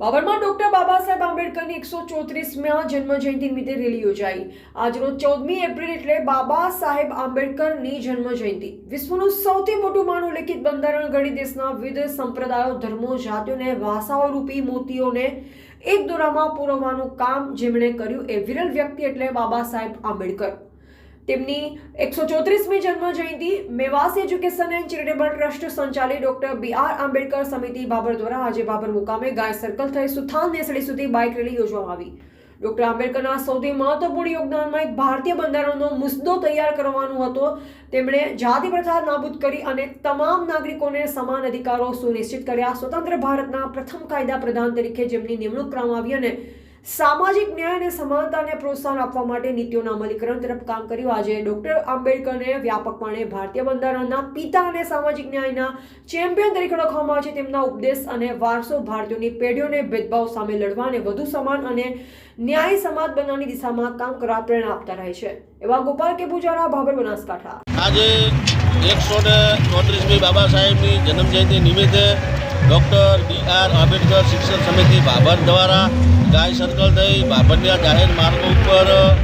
બાબરમાં doctor Baba Saheb આંબેડકરની એકસો ચોત્રીસમાં જન્મજયંતિ નિમિત્તે રેલી યોજાઈ. આજરોજ ચૌદમી એપ્રિલ એટલે બાબા સાહેબ આંબેડકરની જન્મજયંતિ. વિશ્વનું સૌથી મોટું માનવલિખિત બંધારણ ઘડી દેશના વિવિધ સંપ્રદાયો, ધર્મો, જાતિઓને ભાષાઓ રૂપી મોતીઓને એક દોરામાં પૂરવવાનું કામ જેમણે કર્યું એ વિરલ વ્યક્તિ એટલે બાબા સાહેબ આંબેડકર. તેમની એકસો ચોત્રીસમી જન્મ જયંતિ Mewas education and charitable trust સંચાલિત ડોક્ટર બી આર આંબેડકર સમિતિ બાબર દ્વારા આજે બાબર મુકામે ગાય સર્કલ થઈ સુથાન નેસડી સુધી બાઇક રેલી યોજવામાં આવી. ડોક્ટર આંબેડકરના સૌથી મહત્વપૂર્ણ યોગદાનમાં એક ભારતીય બંધારણનો મુસદ્દો તૈયાર કરવાનો હતો. તેમણે જાતિ પ્રથા નાબૂદ કરી અને તમામ નાગરિકોને સમાન અધિકારો સુનિશ્ચિત કર્યા. સ્વતંત્ર ભારતના પ્રથમ કાયદા પ્રધાન તરીકે જેમની નિમણૂક કરવામાં આવી અને સામાજિક ન્યાય અને સમાનતાને પ્રોત્સાહન આપવા માટે નીતિઓના અમલીકરણ તરફ કામ કર્યું. આજે ડોક્ટર આંબેડકરને વ્યાપકપણે ભારતીય બંધારણના પિતા અને સામાજિક ન્યાયના ચેમ્પિયન તરીકે ઓળખવામાં આવે છે. તેમના ઉપદેશ અને વારસો ભારતીયોની પેઢીઓને ભેદભાવ સામે લડવા અને વધુ સમાન અને ન્યાય સમાજ બનાવવાની દિશામાં કામ કરવા પ્રેરણા આપતા રહે છે. એવા ગોપાલ કે પૂજારા, ભાભર બનાસકાંઠા. આજે એકસો ને ચોત્રીસમી બાબા સાહેબની જન્મજયંતિ નિમિત્તે ડૉક્ટર બી આર આંબેડકર શિક્ષણ સમિતિ ભાભર દ્વારા ગાય સર્કલ થઈ બાબરના જાહેર માર્ગો ઉપર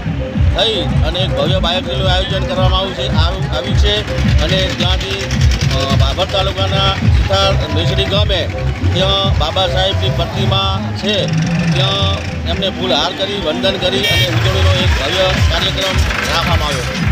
થઈ અને ભવ્ય બાઇક રેલીનું આયોજન કરવામાં આવ્યું છે આવ્યું- છે. અને ત્યાંથી બાબર તાલુકાના સિથાર મેસડી ગામે ત્યાં બાબા સાહેબની પ્રતિમા છે. ત્યાં એમને ફૂલહાર કરી, વંદન કરી અને ઉજવણીનો એક ભવ્ય કાર્યક્રમ રાખવામાં આવ્યો.